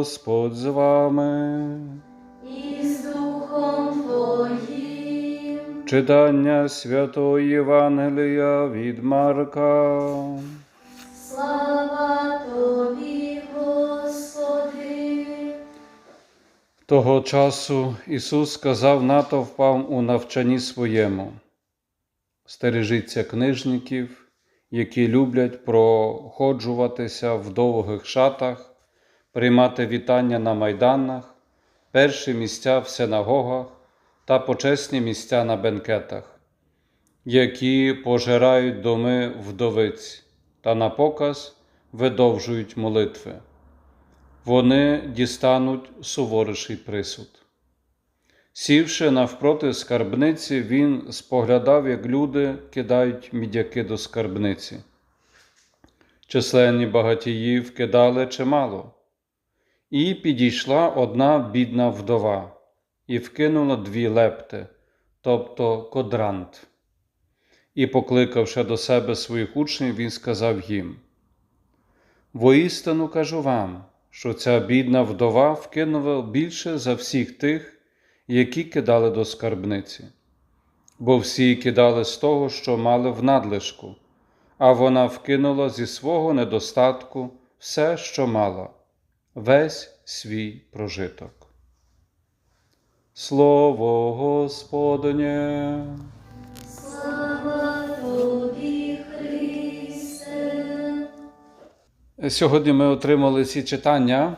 Господь з вами. і з Духом Твоїм. Читання Святої Євангелія від Марка. Слава Тобі, Господи. Того часу Ісус сказав натовпам у навчанні своєму. Стережіться книжників, які люблять проходжуватися в довгих шатах, приймати вітання на майданах, перші місця в синагогах та почесні місця на бенкетах, які пожирають доми вдовиць та на показ видовжують молитви вони дістануть суворіший присуд. Сівши навпроти скарбниці, він споглядав, як люди кидають мідяки до скарбниці. Численні багатії вкидали чимало. І підійшла одна бідна вдова і вкинула дві лепти, тобто кодрант. І, покликавши до себе своїх учнів, він сказав їм: Воістину кажу вам, що ця бідна вдова вкинула більше за всіх тих, які кидали до скарбниці, бо всі кидали з того, що мали в надлишку, а вона вкинула зі свого недостатку все, що мала, весь свій прожиток. Слово Господнє. Слава Тобі, Христе. Сьогодні ми отримали ці читання,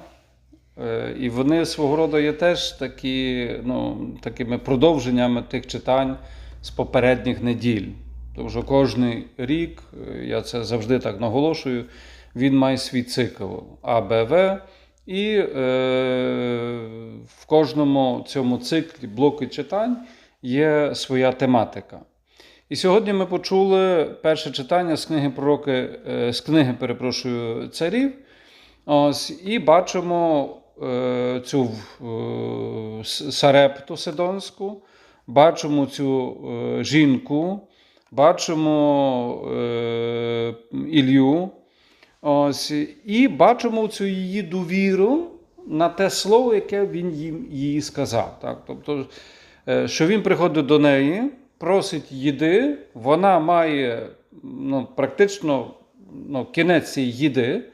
е, і вони свого роду є теж такі, ну, такими продовженнями тих читань з попередніх неділь. Тому що кожний рік, е, я це завжди так наголошую, він має свій цикл А, Б, В. І е, в кожному цьому циклі блоку читань є своя тематика. І сьогодні ми почули перше читання з книги пророки, е, з книги, перепрошую, царів. Ось, і бачимо е, цю е, Сарепту Сидонську, бачимо цю е, жінку, бачимо е, Ілью. Ось, і бачимо цю її довіру на те слово, яке він їм їй сказав. Так? Тобто, е, що він приходить до неї, просить їди, вона має ну, практично ну, кінець цієї їди.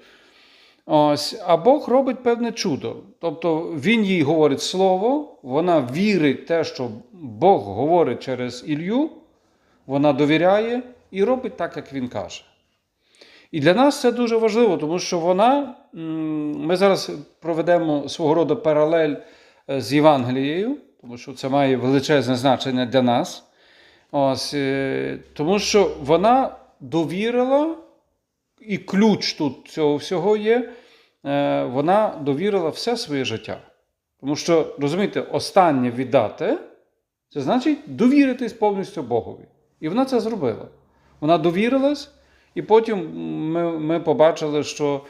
Ось, а Бог робить певне чудо. Тобто він їй говорить слово, вона вірить те, що Бог говорить через Ілью, вона довіряє і робить так, як він каже. І для нас це дуже важливо, тому що вона, ми зараз проведемо свого роду паралель е, з Євангелією, тому що це має величезне значення для нас. Ось, е, тому що вона довірила, і ключ тут цього всього є, е, вона довірила все своє життя. Тому що, розумієте, останнє віддати, це значить довіритись повністю Богові. І вона це зробила. Вона довірилась, і потім ми, ми побачили, що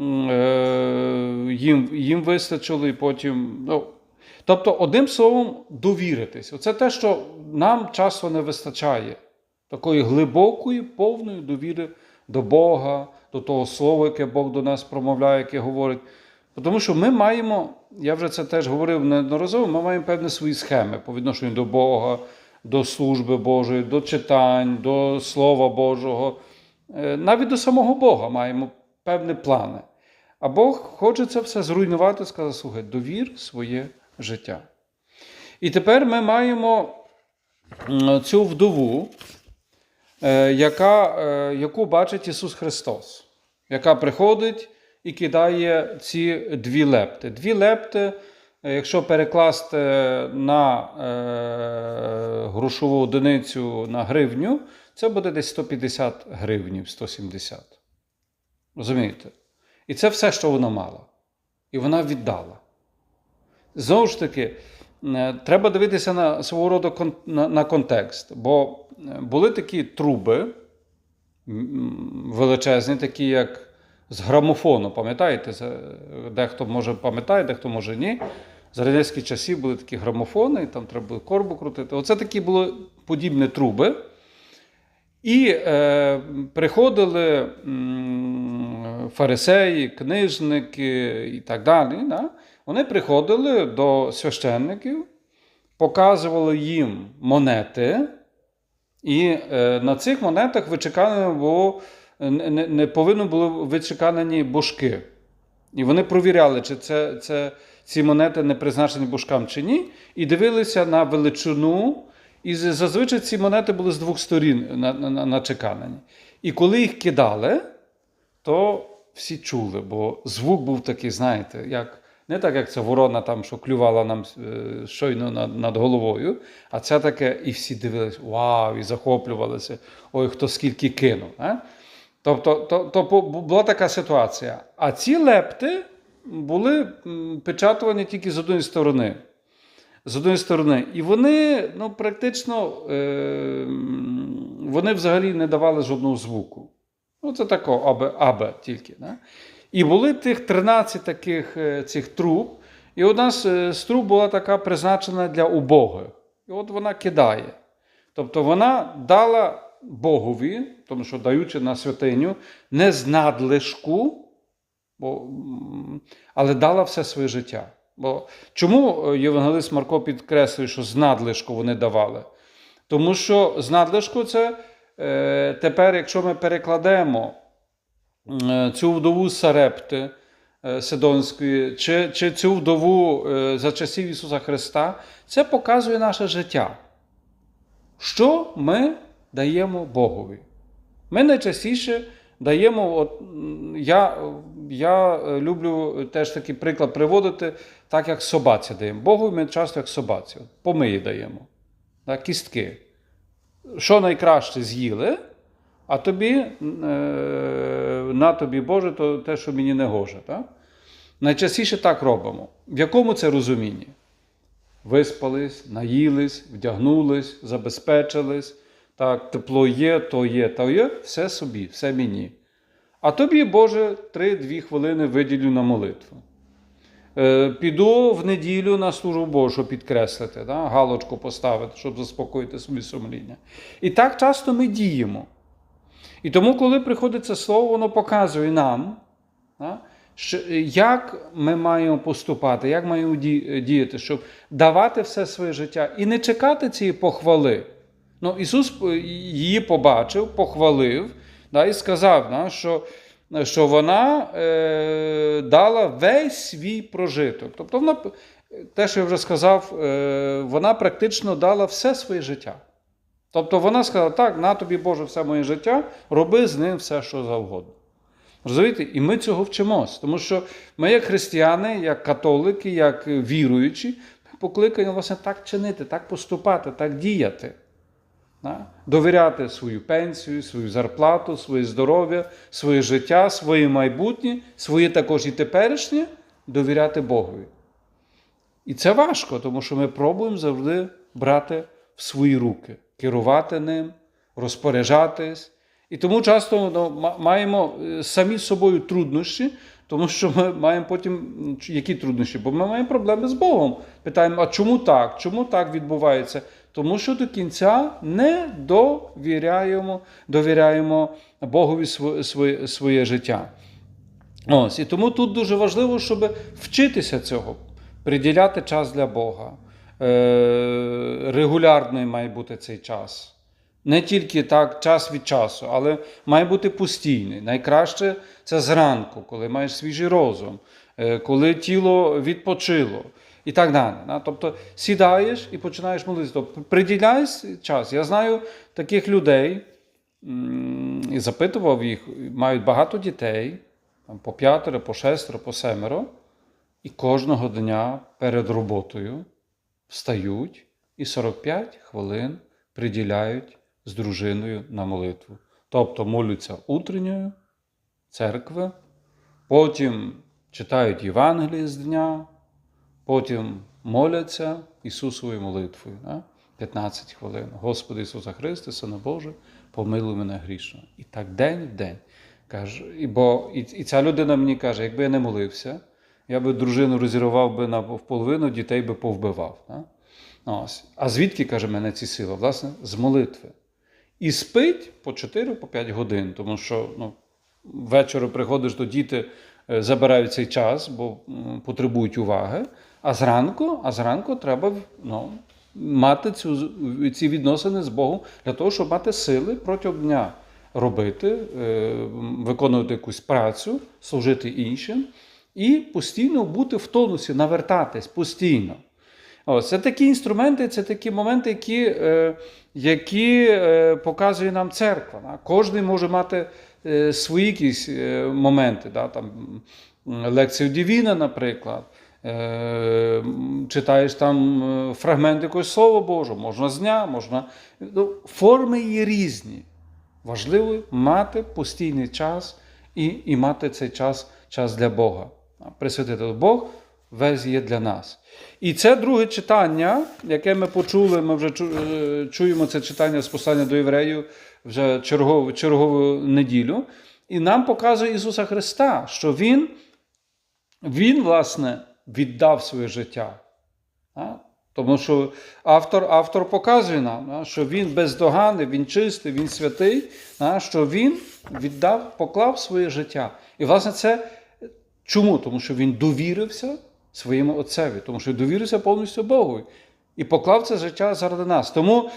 е, їм, їм вистачило, і потім. Ну, тобто, одним словом, довіритись. Оце те, що нам часу не вистачає. Такої глибокої, повної довіри до Бога, до того слова, яке Бог до нас промовляє, яке говорить. Тому що ми маємо, я вже це теж говорив неодноразово, ми маємо певні свої схеми по відношенню до Бога, до служби Божої, до читань, до Слова Божого. Е, Навіть до самого Бога маємо певні плани. А Бог хоче це все зруйнувати, сказати, слухай, довір своє життя. І тепер ми маємо цю вдову, е, яка, е, яку бачить Ісус Христос, яка приходить і кидає ці дві лепти. Дві лепти, якщо перекласти на грошову одиницю на гривню, це буде десь 150 гривнів, 170. Розумієте? І це все, що вона мала. І вона віддала. Знову ж таки, е, треба дивитися на свого роду на, контекст. Бо е, були такі труби величезні, такі як з грамофону, пам'ятаєте? Дехто може пам'ятає, дехто може ні. За радянських часів були такі грамофони, і там треба було корбу крутити. Оце такі були подібні труби. І е, приходили фарисеї, книжники і так далі, да, вони приходили до священників, показували їм монети, і е, на цих монетах вичекано було, не, не- повинно було вичекані божки. І вони провіряли, чи це, це, ці монети не призначені божкам чи ні, і дивилися на величину. І зазвичай ці монети були з двох сторін на- на- на- начеканені. І коли їх кидали, то всі чули, бо звук був такий, знаєте, як, не так, як ця ворона, там, що клювала нам е, щойно над, над головою, а це таке, і всі дивились, вау, і захоплювалися, ой, хто скільки кинув. А? Тобто, то, то бу- була така ситуація. А ці лепти були печатувані тільки з однієї сторони. З однієї сторони. І вони ну, практично е, вони взагалі не давали жодного звуку. Ну, це тако, абе, абе тільки. Да? І були тих 13 таких е, цих труб, і одна е, з труб була така призначена для убогих. І от вона кидає. Тобто вона дала Богові, тому що даючи на святиню, не з надлишку, бо, але дала все своє життя. Бо чому е, євангелист Марко підкреслює, що з надлишку вони давали? Тому що з надлишку це е, тепер, якщо ми перекладемо е, цю вдову Сарепти е, Сидонської, чи, чи цю вдову е, за часів Ісуса Христа, це показує наше життя. Що ми даємо Богові? Ми найчастіше даємо, от, я, я е, люблю теж такий приклад приводити, так як собаці даємо. Богові ми часто як собаці. Помиї даємо, так, кістки. Що найкраще з'їли, а тобі, е, на тобі Боже, то те, що мені не гоже. Так? Найчастіше так робимо. В якому це розумінні? Виспались, наїлись, вдягнулись, забезпечились. Так, тепло є, то є, то є, все собі, все мені. А тобі, Боже, 3-2 хвилини виділю на молитву. Е, піду в неділю на службу Божу підкреслити, да? галочку поставити, щоб заспокоїти собі сумління. І так часто ми діємо. І тому, коли приходить це слово, воно показує нам, да? що, як ми маємо поступати, як маємо діяти, щоб давати все своє життя і не чекати цієї похвали. Ну, Ісус е, її побачив, похвалив да, і сказав, да, що, що вона е, дала весь свій прожиток. Тобто, вона, те, що я вже сказав, е, вона практично дала все своє життя. Тобто вона сказала: так, на тобі Боже, все моє життя, роби з ним все, що завгодно. Розумієте? І ми цього вчимось, тому що ми, як християни, як католики, як віруючі, покликані власне так чинити, так поступати, так діяти. Довіряти свою пенсію, свою зарплату, своє здоров'я, своє життя, своє майбутнє, своє також і теперішнє довіряти Богові. І це важко, тому що ми пробуємо завжди брати в свої руки, керувати ним, розпоряджатись. І тому часто ну, маємо е, самі з собою труднощі, тому що ми маємо потім які труднощі? Бо ми маємо проблеми з Богом. Питаємо, а чому так? Чому так відбувається? Тому що до кінця не довіряємо, довіряємо Богові своє, своє, життя. Ось, і тому тут дуже важливо, щоб вчитися цього, приділяти час для Бога. Е, регулярний має бути цей час. Не тільки так, час від часу, але має бути постійний. Найкраще це зранку, коли маєш свіжий розум, е, коли тіло відпочило і так далі. да. Тобто сідаєш і починаєш молитися. Тобто, приділяй час. Я знаю таких людей і запитував їх, мають багато дітей, там, по п'ятеро, по шестеро, по семеро, і кожного дня перед роботою встають і 45 хвилин приділяють з дружиною на молитву. Тобто моляться утренньою церкви, потім читають Євангеліє з дня, потім моляться Ісусовою молитвою. да? 15 хвилин. Господи Ісуса Христе, Сина Боже, помилуй мене грішно. І так день в день. Каже, і, бо, і, і ця людина мені каже, якби я не молився, я би дружину розірвав би на половину, дітей би повбивав. Да? Ось. А звідки, каже, мене ці сили? Власне, з молитви. І спить по 4-5 годин, тому що ну, ввечері приходиш до діти, е, забирають цей час, бо потребують уваги. А зранку, а зранку треба ну, мати цю, ці відносини з Богом для того, щоб мати сили протягом дня робити, е, виконувати якусь працю, служити іншим і постійно бути в тонусі, навертатись постійно. О, це такі інструменти, це такі моменти, які, е, які е, показує нам церква. Да? Кожен може мати свої якісь моменти. Да? Там, лекцію Дівіна, наприклад. Е, читаєш там е, фрагмент якогось Слова Божого, можна з дня, можна. Ну, форми є різні. Важливо мати постійний час і, і мати цей час, час для Бога. Присвятити Бог весь є для нас. І це друге читання, яке ми почули, ми вже е, чуємо це читання з послання до євреїв вже чергову, чергову неділю. І нам показує Ісуса Христа, що Він, Він власне, віддав своє життя. Тому що автор, автор показує нам, що він бездоганний, він чистий, він святий, що він віддав, поклав своє життя. І, власне, це чому? Тому що він довірився своєму Отцеві, тому що довірився повністю Богу. І поклав це життя заради нас. Тому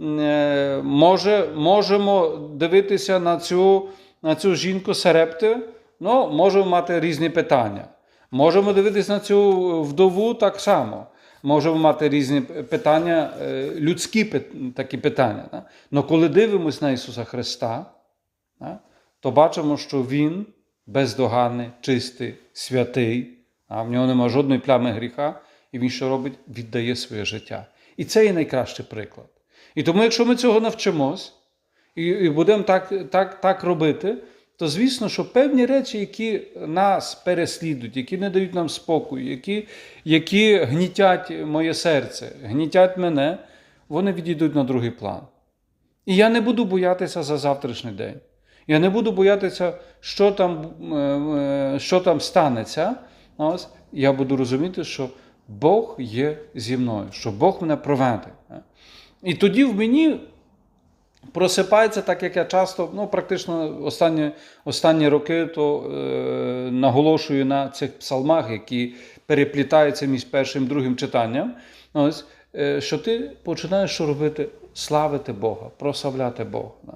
е, може, можемо дивитися на цю, на цю жінку Серепти, ну, можемо мати різні питання. Можемо дивитися на цю вдову так само. Можемо мати різні питання, е, людські такі питання. Але коли дивимося на Ісуса Христа, то бачимо, що Він бездоганний, чистий, святий, а в нього нема жодної плями гріха, і він що робить? Віддає своє життя. І це є найкращий приклад. І тому, якщо ми цього навчимось і будемо так, так, так робити, то звісно, що певні речі, які нас переслідують, які не дають нам спокою, які, які гнітять моє серце, гнітять мене, вони відійдуть на другий план. І я не буду боятися за завтрашній день. Я не буду боятися, що там, е, е, що там станеться. Ось, я буду розуміти, що Бог є зі мною, що Бог мене проведе. І тоді в мені просипається, так як я часто, ну практично останні, останні роки, то е, наголошую на цих псалмах, які переплітаються між першим і другим читанням. Ось, е, що ти починаєш що робити? Славити Бога, прославляти Бога. Да?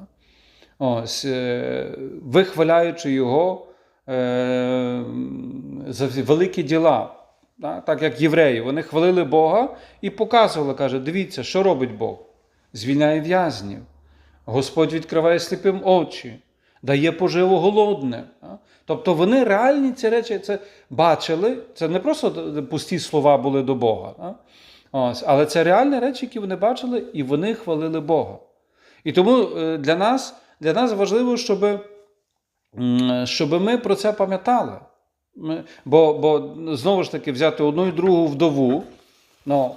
Ось, е, вихваляючи Його е, за великі діла. Да? Так як євреї, вони хвалили Бога і показували, каже, дивіться, що робить Бог. Звільняє в'язнів. Господь відкриває сліпим очі, дає поживу голодним. да? Тобто вони реальні ці речі це бачили. Це не просто пусті слова були до Бога. Ось, але це реальні речі, які вони бачили, і вони хвалили Бога. І тому е, для нас, для нас важливо, щоб, щоб ми про це пам'ятали. Бо, бо знову ж таки взяти одну і другу вдову, ну,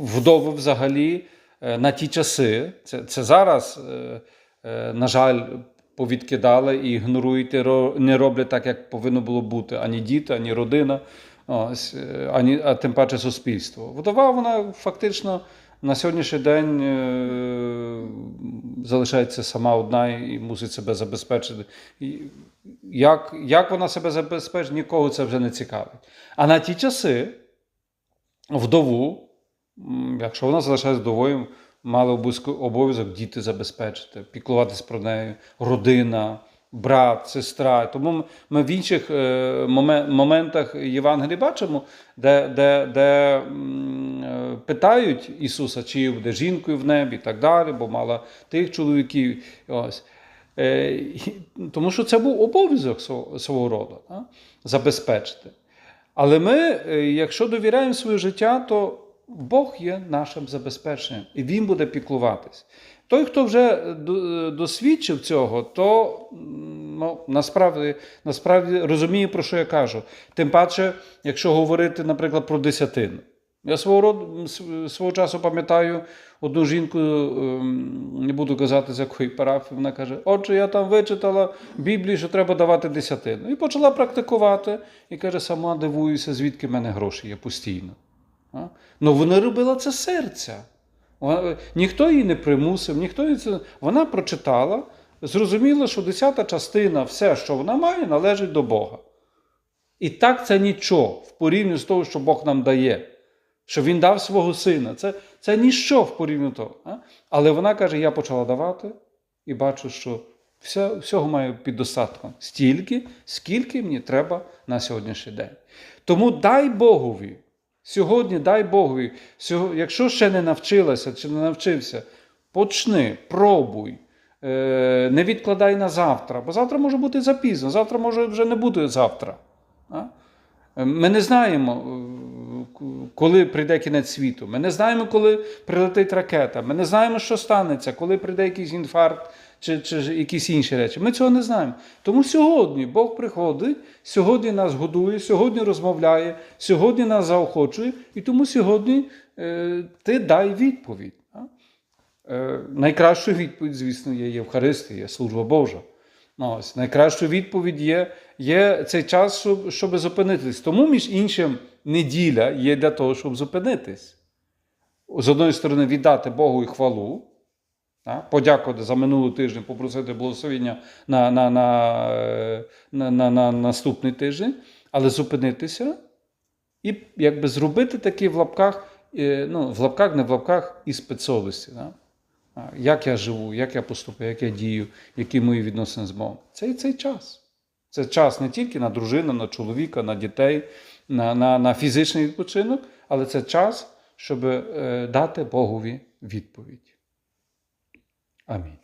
вдови взагалі на ті часи, це, це зараз, е, е, на жаль, повідкидали і ігнорують, не роблять так, як повинно було бути ані діти, ані родина, ось, е, ані, а тим паче суспільство. Вдова, вона фактично на сьогоднішній день е, залишається сама одна і мусить себе забезпечити. Як, як вона себе забезпечить, нікого це вже не цікавить. А на ті часи вдову, якщо вона залишається вдовою, мали обов'язок діти забезпечити, піклуватись про неї, родина, брат, сестра. Тому ми- в інших е, моментах Євангелії бачимо, де, де, де е, питають Ісуса, чи буде жінкою в небі і так далі, бо мала тих чоловіків. Ось. Е, Тому що це був обов'язок свого, роду забезпечити. Але ми, якщо довіряємо своє життя, то Бог є нашим забезпеченням, і Він буде піклуватись. Той, хто вже досвідчив цього, то ну, насправді, насправді розуміє, про що я кажу. Тим паче, якщо говорити, наприклад, про десятину. Я свого роду свого часу пам'ятаю одну жінку, ем, не буду казати, з якої парафії, вона каже: Отже, я там вичитала в Біблії, що треба давати десятину. І почала практикувати, і каже, сама дивуюся, звідки в мене гроші є постійно. Ну вона робила це з серця. Ніхто її не примусив, ніхто її це. Вона прочитала, зрозуміла, що десята частина, все, що вона має, належить до Бога. І так це нічого в порівнянні з того, що Бог нам дає, що Він дав свого сина. Це, це ніщо в порівнянні того. Але вона каже: я почала давати і бачу, що все, всього маю під достатком. Стільки, скільки мені треба на сьогоднішній день. Тому дай Богові. Сьогодні дай Богові, якщо ще не навчилася чи не навчився, почни, пробуй, е, не відкладай на завтра, бо завтра може бути запізно, завтра може вже не бути завтра. Е, Ми не знаємо, коли прийде кінець світу. Ми не знаємо, коли прилетить ракета. Ми не знаємо, що станеться, коли прийде якийсь інфаркт чи, чи якісь інші речі. Ми цього не знаємо. Тому сьогодні Бог приходить, сьогодні нас годує, сьогодні розмовляє, сьогодні нас заохочує, і тому сьогодні е, ти дай відповідь. Е, найкращою відповідь, звісно, є Євхаристія, служба Божа. Ну, ось, найкращою відповідь є, є цей час, щоб, щоб зупинитись. Тому, між іншим, неділя є для того, щоб зупинитись. З одної сторони, віддати Богу і хвалу, подякувати за минулий тиждень, попросити благословення на, на, на, е, на, на, на наступний тиждень, але зупинитися і якби зробити такі в лапках, е, ну, в лапках, не в лапках, іспит совісті. Да? Як я живу, як я поступаю, як я дію, які мої відносини з Богом. Це і цей час. Це час не тільки на дружину, на чоловіка, на дітей, на, на, на фізичний відпочинок, але це час, щоб е, дати Богові відповідь. Амінь.